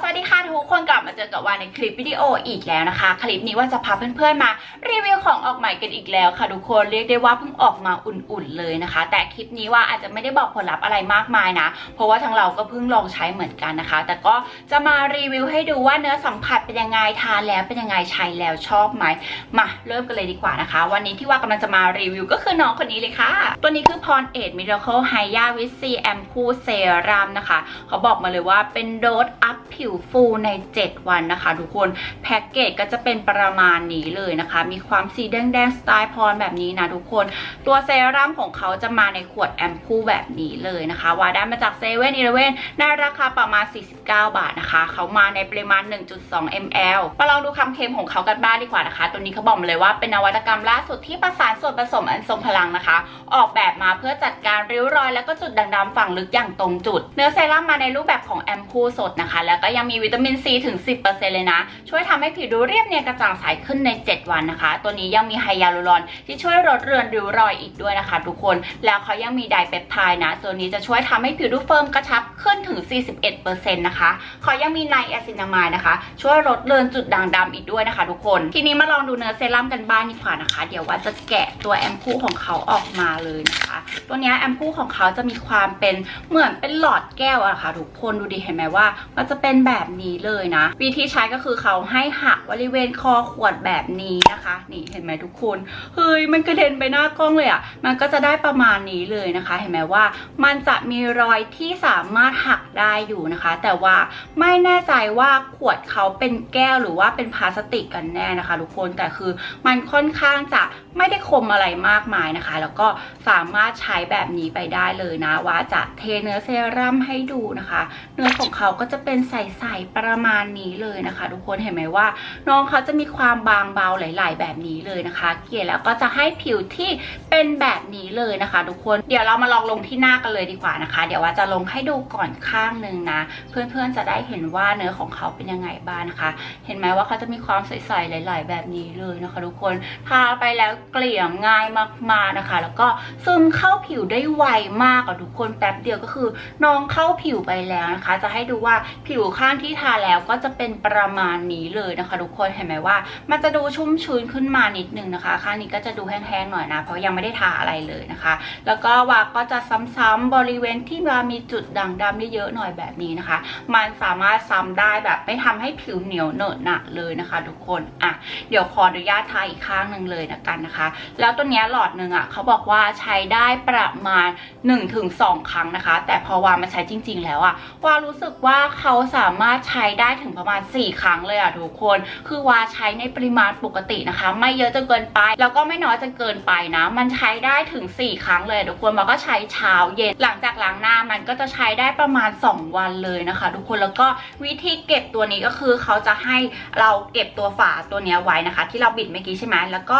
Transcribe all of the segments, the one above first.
สวัสดีค่ะทุกคนกลับมาเจอกับวานในคลิปวิดีโออีกแล้วนะคะ คลิปนี้ว่าจะพาเพื่อนๆมารีวิวของออกใหม่กันอีกแล้วค่ะทุกคนเรียกได้ว่าเพิ่งออกมาอุ่นๆเลยนะคะ แต่คลิปนี้ว่าอาจจะไม่ได้บอกผลลัพธ์อะไรมากมายนะ เพราะว่าทางเราก็เพิ่งลองใช้เหมือนกันนะคะ แต่ก็จะมารีวิวให้ดูว่าเนื้อสัมผัสเป็นยังไงทานแล้วเป็นยังไงใช้แล้วชอบไหมมาเริ่มกันเลยดีกว่านะคะ วันนี้ที่ว่ากำลังจะมารีวิวก็คือน้องคนนี้เลยค่ะ ตัวนี้คือพรเอ็ดมิราเคิลไฮยาวิซีแอมพูเซรัมนะคะเขาบอกมาเลยว่าเป็นโดสอัพผิวฟูใน 7 วันนะคะ ทุกคนแพ็กเกจก็จะเป็นประมาณนี้เลยนะคะ มีความสีแดงๆสไตล์พรแบบนี้นะทุกคน ตัวเซรั่มของเขาจะมาในขวดแอมพูแบบนี้เลยนะคะว่าได้มาจากเซเว่นอีเลเว่นในราคาประมาณ 49 บาทนะคะ เขามาในปริมาณ 1.2 ml มาลองดูคำเค็มของเขากันบ้างดีกว่านะคะ ตัวนี้เขาบอกมาเลยว่าเป็นนวัตกรรมล่าสุดที่ประสานส่วนผสมอันทรงพลังนะคะ ออกแบบมาเพื่อจัดการริ้วรอย แล้วก็จุดด่างดำฝังลึกอย่างตรงจุด เนื้อเซรั่มมาในรูปแบบของแอมพูสดนะคะ แล้วก็ยังมีวิตามินซีถึง 10%เลยนะ ช่วยทำให้ผิวดูเรียบเนียนกระจ่างใสขึ้นใน 7 วันนะคะ ตัวนี้ยังมีไฮยาลูรอน ที่ช่วยลดเรือนริ้วรอยอีกด้วยนะคะ ทุกคนแล้วเขายังมีไดเปปไทด์นะ ตัวนี้จะช่วยทำให้ผิวดูเฟิร์มกระชับขึ้นถึง 41%นะคะเขายังมีไนแอซินามายนะคะ ช่วยลดเรือนจุดด่างดำอีกด้วยนะคะ ทุกคนทีนี้มาลองดูเนื้อเซรั่มกันบ้างดีกว่านะคะ เดี๋ยวว่าจะแกะตัวแอมพูของเขาออกมาเลยนะคะ ตัวนี้แอมพูของเขาจะมีความเป็นเหมือนเป็นหลอดแก้วอะค่ะทุกคนดูดิเห็นไหมว่ามันจะเป็นแบบนี้เลยนะ วิธีใช้ก็คือเขาให้หักบริเวณคอขวดแบบนี้นะคะ นี่เห็นไหมทุกคนเฮ้ยมันกระเด็นไปหน้ากล้องเลยอะมันก็จะได้ประมาณนี้เลยนะคะ เห็นไหมว่า มันจะมีรอยที่สามารถหักได้อยู่นะคะ แต่ว่าไม่แน่ใจว่าขวดเขาเป็นแก้วหรือว่าเป็นพลาสติกกันแน่นะคะทุกคนแต่คือมันค่อนข้างจะ ไม่ได้คมอะไรมากมายนะคะ แล้วก็สามารถใช้แบบนี้ไปได้เลยนะว่าจะเทเนื้อเซรั่มให้ดูนะคะ เนื้อของเขาก็จะเป็นใสๆประมาณนี้เลยนะคะ ทุกคนเห็นไหมว่า น้องเขาจะมีความบางเบาหลาย ๆ แบบนี้เลยนะคะ เกลี่ยแล้วก็จะให้ผิวที่เป็นแบบนี้เลยนะคะ ทุกคนเดี๋ยวเรามาลองลงที่หน้ากันเลยดีกว่านะคะ เดี๋ยวว่าจะลงให้ดูก่อนข้างหนึ่งนะ เพื่อนๆจะได้เห็นว่าเนื้อของเขาเป็นยังไงบ้างนะคะ เห็นไหมว่าเขาจะมีความใสๆหลาย ๆ แบบนี้เลยนะคะ ทุกคนทาไปแล้วเกลี่ยง่ายมากๆนะคะ แล้วก็ซึมเข้าผิวได้ไวมากอะทุกคนแป๊บเดียวก็คือ น้องเข้าผิวไปแล้วนะคะ จะให้ดูว่าผิวข้างที่ทาแล้วก็จะเป็นประมาณนี้เลยนะคะทุกคนเห็นไหมว่า มันจะดูชุ่มชื้นขึ้นมานิดนึงนะคะ ข้างนี้ก็จะดูแห้งๆหน่อยนะ เพราะยังไม่ได้ทาอะไรเลยนะคะ แล้วก็วาก็จะซ้ำๆบริเวณที่วามีจุดด่างดำเยอะๆหน่อยแบบนี้นะคะ มันสามารถซ้ำได้แบบไม่ทำให้ผิวเหนียวเหนอะหนะเลยนะคะ ทุกคนอะเดี๋ยวขออนุญาตทาอีกข้างหนึ่งเลยนะกันนะคะแล้วตัวนี้หลอดหนึ่งอะเขาบอกว่าใช้ได้ประมาณ 1-2 ครั้งนะคะ แต่พอวามาใช้จริง ๆ แล้วอะวารู้สึกว่าเขาสามารถใช้ได้ถึงประมาณ 4 ครั้งเลยอะทุกคน คือวาใช้ในปริมาณปกตินะคะ ไม่เยอะจนเกินไป แล้วก็ไม่น้อยจนเกินไปนะ มันใช้ได้ถึง 4 ครั้งเลยทุกคนมันก็ใช้เช้าเย็นหลังจากล้างหน้ามันก็จะใช้ได้ประมาณ 2 วันเลยนะคะ ทุกคนแล้วก็วิธีเก็บตัวนี้ก็คือเขาจะให้เราเก็บตัวฝาตัวนี้ไว้นะคะ ที่เราบิดเมื่อกี้ใช่ไหมแล้วก็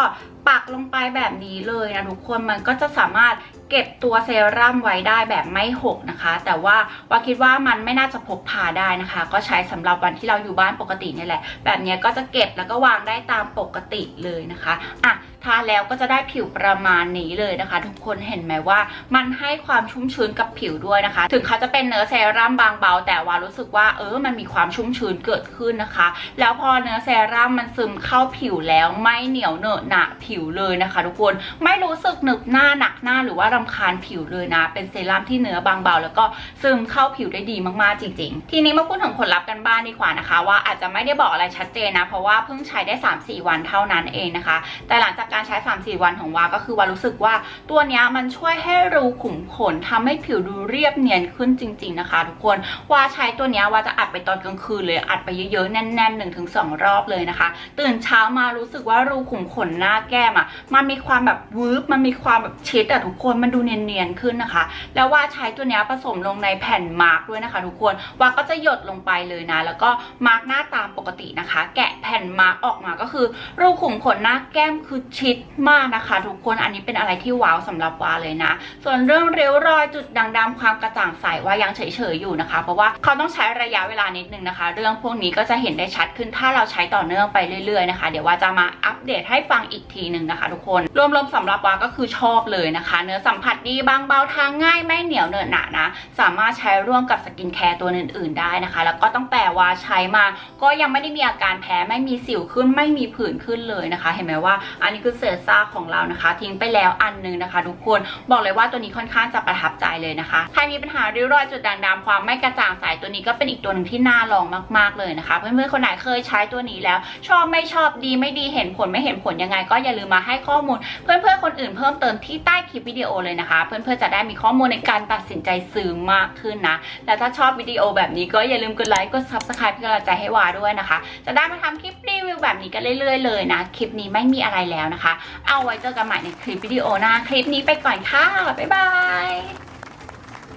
ปักลงไปแบบนี้เลยนะทุกคนมันก็จะสามารถเก็บตัวเซรั่มไว้ได้แบบไม่หกนะคะ แต่ว่าว่าคิดว่ามันไม่น่าจะพกพาได้นะคะ ก็ใช้สำหรับวันที่เราอยู่บ้านปกตินี่แหละ แบบนี้ก็จะเก็บแล้วก็วางได้ตามปกติเลยนะคะอะ ทาแล้วก็จะได้ผิวประมาณนี้เลยนะคะ ทุกคนเห็นไหมว่า มันให้ความชุ่มชื้นกับผิวด้วยนะคะ ถึงเขาจะเป็นเนื้อเซรั่มบางเบา แต่ว่ารู้สึกว่าเออมันมีความชุ่มชื้นเกิดขึ้นนะคะ แล้วพอเนื้อเซรั่มมันซึมเข้าผิวแล้วไม่เหนียวเหนอะหนะผิวเลยนะคะ ทุกคนไม่รู้สึกหนึบหน้าหนักหน้าหรือว่ารำคาญผิวเลยนะ เป็นเซรั่มที่เนื้อบางเบา แล้วก็ซึมเข้าผิวได้ดีมากๆจริง ๆ ทีนี้มาพูดถึงผลลัพธ์กันบ้างดีกว่านะคะ ว่าอาจจะไม่ได้บอกอะไรชัดเจนนะ เพราะว่าเพิ่งใช้ได้ 3-4 วันเท่านั้นเองนะคะ แต่หลังจากการใช้ 3-4 วันของวา ก็คือวารู้สึกว่าตัวนี้มันช่วยให้รูขุมขนทำให้ผิวดูเรียบเนียนขึ้นจริง ๆ นะคะ ทุกคนวาใช้ตัวนี้วาจะอัดไปตอนกลางคืนเลยอัดไปเยอะๆแน่นๆ1-2รอบเลยนะคะ ตื่นเช้ามารู้สึกว่ารูขุมขนหน้าแก้มอะมันมีความแบบวืบมันมีความแบบชิดอะทุกคนมันดูเนียนๆขึ้นนะคะ แล้วว่าใช้ตัวนี้ผสมลงในแผ่นมาร์กด้วยนะคะ ทุกคนวาก็จะหยดลงไปเลยนะ แล้วก็มาร์กหน้าตามปกตินะคะ แกะแผ่นมาร์กออกมาก็คือรูขุมขนหน้าแก้มคือชิดชิดมากนะคะทุกคนอันนี้เป็นอะไรที่ว้าวสำหรับวาเลยนะ ส่วนเรื่องเริ้วรอยจุดด่างดำความกระจ่างใสว่ายังเฉยๆอยู่นะคะ เพราะว่าเขาต้องใช้ระยะเวลานิดนึงนะคะ เรื่องพวกนี้ก็จะเห็นได้ชัดขึ้นถ้าเราใช้ต่อเนื่องไปเรื่อยๆนะคะ เดี๋ยวว่าจะมาอัปเดตให้ฟังอีกทีหนึ่งนะคะ ทุกคนรวมๆสำหรับวาก็คือชอบเลยนะคะ เนื้อสัมผัสดีบางเบาทางง่ายไม่เหนียวเหนอะหนะนะ สามารถใช้ร่วมกับสกินแคร์ตัวอื่นๆได้นะคะ แล้วก็ตั้งแต่ว่าใช้มา ก็ยังไม่ได้มีอาการแพ้ไม่มีสิวขึ้นไม่มีผื่นขึ้นเลยนะคะ เห็นไหมว่า อันนี้คือเศษซากของเรานะคะ ทิ้งไปแล้วอันหนึงนะคะ ทุกคนบอกเลยว่าตัวนี้ค่อนข้างจะประทับใจเลยนะคะใครมีปัญหาริ้วรอยจุดด่างดำความไม่กระจ่างใสตัวนี้ก็เป็นอีกตัวหนึ่งที่น่าลองมาก ๆเลยนะคะ เพื่อนๆคนไหนเคยใช้ตัวนี้แล้ว ชอบไม่ชอบดีไม่ดีเห็นผลไม่เห็นผลยังไง ก็อย่าลืมมาให้ข้อมูล เพื่อนๆคนอื่นเพิ่มเติมที่ใต้คลิปวิดีโอเลยนะคะ เพื่อนๆจะได้มีข้อมูลในการตัดสินใจซื้อมากขึ้นนะแล้วถ้าชอบวิดีโอแบบนี้ก็อย่าลืมกดไลค์กด subscribe เป็นกำลังใจให้วาด้วยนะคะ จะได้มาทำคลิปรีวิวแบบนี้กันเรื่อยๆเลยนะคลิปนี้ไม่มีอะไรแล้วนะคะ เอาไว้เจอกันใหม่ในคลิปวิดีโอหน้า คลิปนี้ไปก่อนค่ะ บ๊ายบาย